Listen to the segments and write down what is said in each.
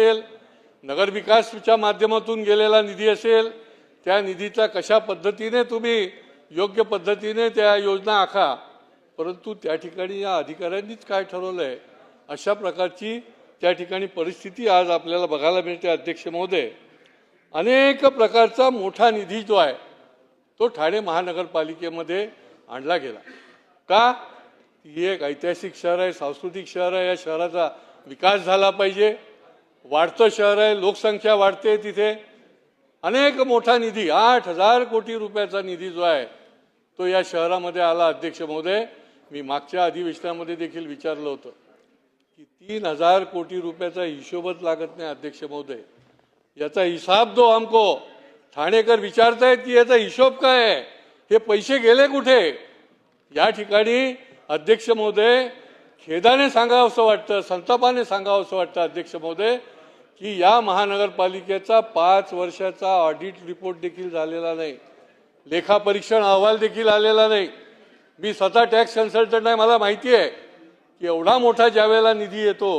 असेल नगरविकासच्या माध्यमातून गेलेला निधी असेल त्या निधीचा कशा पद्धतीने तुम्ही योग्य पद्धतीने त्या योजना आखा परंतु त्या ठिकाणी या अधिकाऱ्यांनीच काय ठरवलं आहे अशा प्रकारची त्या ठिकाणी परिस्थिती आज आपल्याला बघायला मिळते अध्यक्ष महोदय. अनेक प्रकारचा मोठा निधी जो आहे तो ठाणे महानगरपालिकेमध्ये आणला गेला. का? ही एक ऐतिहासिक शहर आहे सांस्कृतिक शहर आहे या शहराचा विकास झाला पाहिजे. वाढतं शहर आहे लोकसंख्या वाढते तिथे. अनेक मोठा निधी आठ हजार कोटी रुपयाचा निधी जो आहे तो या शहरामध्ये आला. अध्यक्ष महोदय मी मागच्या अधिवेशनामध्ये देखील विचारलं होतं की तीन हजार कोटी रुपयाचा हिशोबच लागत नाही अध्यक्ष महोदय. याचा हिसाब दो हमको ठाणेकर विचारतायत की याचा हिशोब काय आहे? हे पैसे गेले कुठे? या ठिकाणी अध्यक्ष महोदय खेदाने सांगावं असं वाटतं संतापाने सांगावं असं वाटतं अध्यक्ष महोदय की या महानगरपालिकेचा पाच वर्षाचा ऑडिट रिपोर्ट देखील झालेला नाही. लेखापरीक्षण अहवाल देखील आलेला नाही. मी स्वतः टॅक्स कन्सल्टंट आहे मला माहिती आहे की एवढा मोठा ज्यावेळेला निधी येतो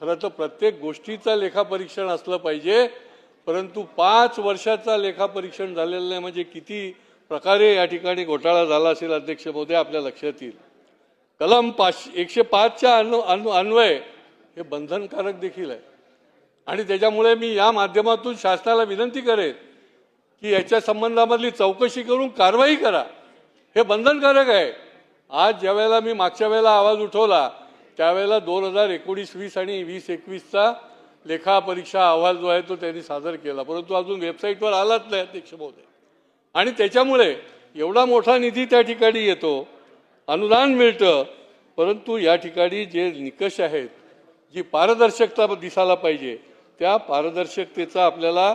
खरं तर प्रत्येक गोष्टीचं लेखापरीक्षण असलं पाहिजे परंतु पाच वर्षाचा लेखापरीक्षण झालेलं नाही म्हणजे किती प्रकारे या ठिकाणी घोटाळा झाला असेल अध्यक्ष महोदय आपल्या लक्षात येईल. कलम पाच एकशे पाचच्या अनु अनु अन्वय हे बंधनकारक देखील आहे. आणि त्याच्यामुळे मी या माध्यमातून शासनाला विनंती करेन की याच्या संबंधामधली चौकशी करून कारवाई करा. हे बंधनकारक आहे. आज ज्या वेळेला मी मागच्या वेळेला आवाज उठवला त्यावेळेला दोन हजार एकोणीस वीस आणि वीस एकवीसचा लेखा परीक्षा अहवाल जो आहे तो त्यांनी सादर केला. परंतु अजून वेबसाईटवर आलाच नाही अध्यक्ष महोदय. आणि त्याच्यामुळे एवढा मोठा निधी त्या ठिकाणी येतो अनुदान मिळतं. परंतु या ठिकाणी जे निकष आहेत जी पारदर्शकता दिसायला पाहिजे त्या पारदर्शकतेचा आपल्याला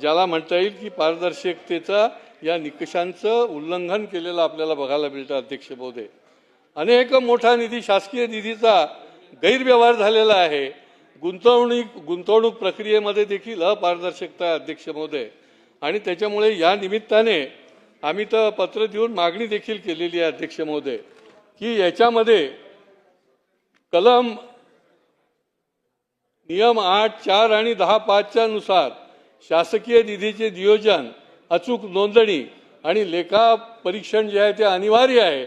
ज्याला म्हणता येईल की पारदर्शकतेचा या निकषांचं उल्लंघन केलेलं आपल्याला बघायला मिळतं अध्यक्ष महोदय. अनेक मोठा निधी शासकीय निधीचा गैरव्यवहार झालेला आहे. गुंतवणूक गुंतवणूक प्रक्रियेमध्ये देखील अपारदर्शकता अध्यक्ष महोदय. आणि त्याच्यामुळे या निमित्ताने आम्ही तर पत्र देऊन मागणी देखील केलेली आहे अध्यक्ष महोदय की याच्यामध्ये कलम नियम आठ चार आणि दहा पाचच्या नुसार शासकीय निधीचे नियोजन अचूक नोंदणी आणि लेखा परीक्षण जे आहे ते अनिवार्य आहे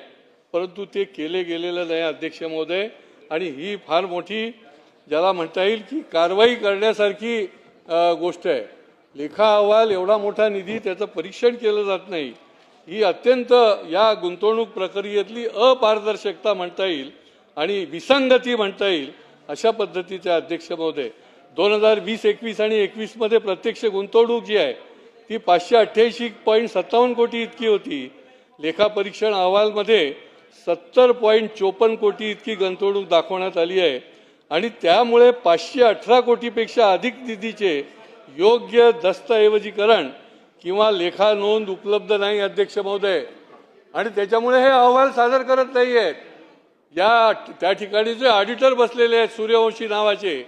परंतु ते केले गेलेलं नाही अध्यक्ष महोदय. आणि ही फार मोठी ज्याला म्हणता येईल की कारवाई करण्यासारखी गोष्ट आहे. लेखा अहवाल एवढा मोठा निधी त्याचं परीक्षण केलं जात नाही. ही अत्यंत या गुंतवणूक प्रक्रियेतली अपारदर्शकता म्हणता येईल आणि विसंगती म्हणता येईल अशा पद्धतीचे अध्यक्ष महोदय. दोन हजार वीस एकवीस आणि एकवीसमध्ये प्रत्यक्ष गुंतवणूक जी आहे ती पाचशे अठ्ठ्याऐंशी पॉईंट सत्तावन्न कोटी इतकी होती. लेखापरीक्षण अहवालमध्ये सत्तर पॉईंट चोपन्न कोटी इतकी गुंतवणूक दाखवण्यात आली आहे. आणि त्यामुळे पाचशे अठरा कोटीपेक्षा अधिक निधीचे योग्य दस्तऐवजीकरण किंवा लेखा नोंद उपलब्ध नाही अध्यक्ष महोदय. आणि त्याच्यामुळे हे अहवाल सादर करत नाही आहेत या त्या ठिकाणी जे ऑडिटर बसलेले आहेत सूर्यवंशी नावाचे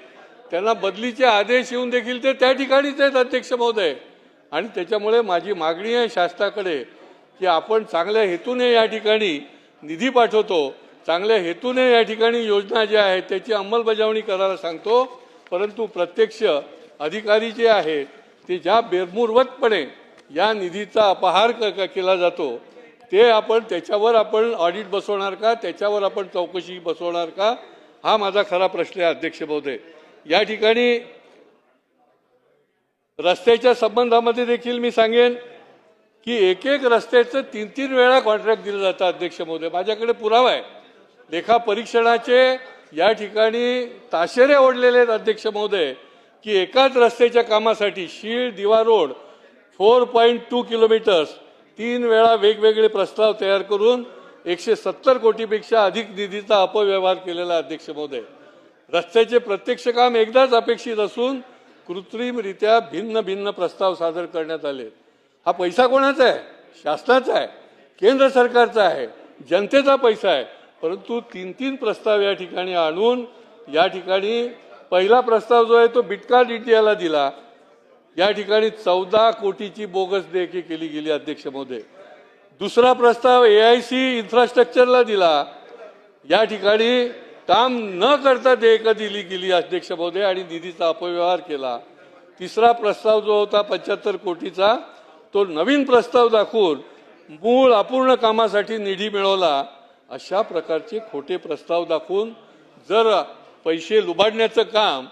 त्यांना बदलीचे आदेश येऊन देखील ते त्या ठिकाणीच आहेत अध्यक्ष महोदय. आणि त्याच्यामुळे माझी मागणी आहे शासनाकडे की आपण चांगल्या हेतूने या ठिकाणी निधी पाठवतो चांगल्या हेतूने या ठिकाणी योजना ज्या आहेत त्याची अंमलबजावणी करायला सांगतो. परंतु प्रत्यक्ष अधिकारी जे आहेत ते ज्या बेरमुरवतपणे या निधीचा अपहार क- केला जातो ते आपण त्याच्यावर आपण ऑडिट बसवणार का? त्याच्यावर आपण चौकशी बसवणार का? हा माझा खरा प्रश्न आहे अध्यक्ष महोदय. या ठिकाणी रस्त्याच्या संबंधामध्ये देखील मी सांगेन की एक एक रस्त्याचं तीन तीन वेळा कॉन्ट्रॅक्ट दिलं जातं अध्यक्ष महोदय. माझ्याकडे पुरावा आहे. लेखा परीक्षणाचे या ठिकाणी ताशेरे ओढलेले आहेत अध्यक्ष महोदय. की एकाच रस्त्याच्या कामासाठी Shil Diva road four point two kilometres तीन वेळा वेगवेगळे प्रस्ताव तयार करून एकशे सत्तर कोटीपेक्षा अधिक निधीचा अपव्यवहार केलेला आहे, अध्यक्ष महोदय. रस्त्याचे प्रत्यक्ष काम एकदाच अपेक्षित असून कृत्रिमरित्या भिन्न भिन्न प्रस्ताव सादर करण्यात आले. हा पैसा कोणाचा आहे? शासनाचा आहे? केंद्र सरकारचा आहे? जनतेचा पैसा आहे? परंतु तीन तीन प्रस्ताव या ठिकाणी आणून या ठिकाणी पहिला प्रस्ताव जो आहे तो बिटकॉन इंडियाला दिला. या ठिकाणी चौदा कोटीची बोगस देयके केली गेली अध्यक्ष महोदय. दुसरा प्रस्ताव ए आय सी इन्फ्रास्ट्रक्चरला दिला. या ठिकाणी काम न करता देयकं दिली गेली अध्यक्ष महोदय आणि निधीचा अपव्यवहार केला. तिसरा प्रस्ताव जो होता पंच्याहत्तर कोटीचा तो नवीन प्रस्ताव दाखवून मूळ अपूर्ण कामासाठी निधी मिळवला. अशा प्रकारचे खोटे प्रस्ताव दाखवून जर पैसे लुबाडण्याचं काम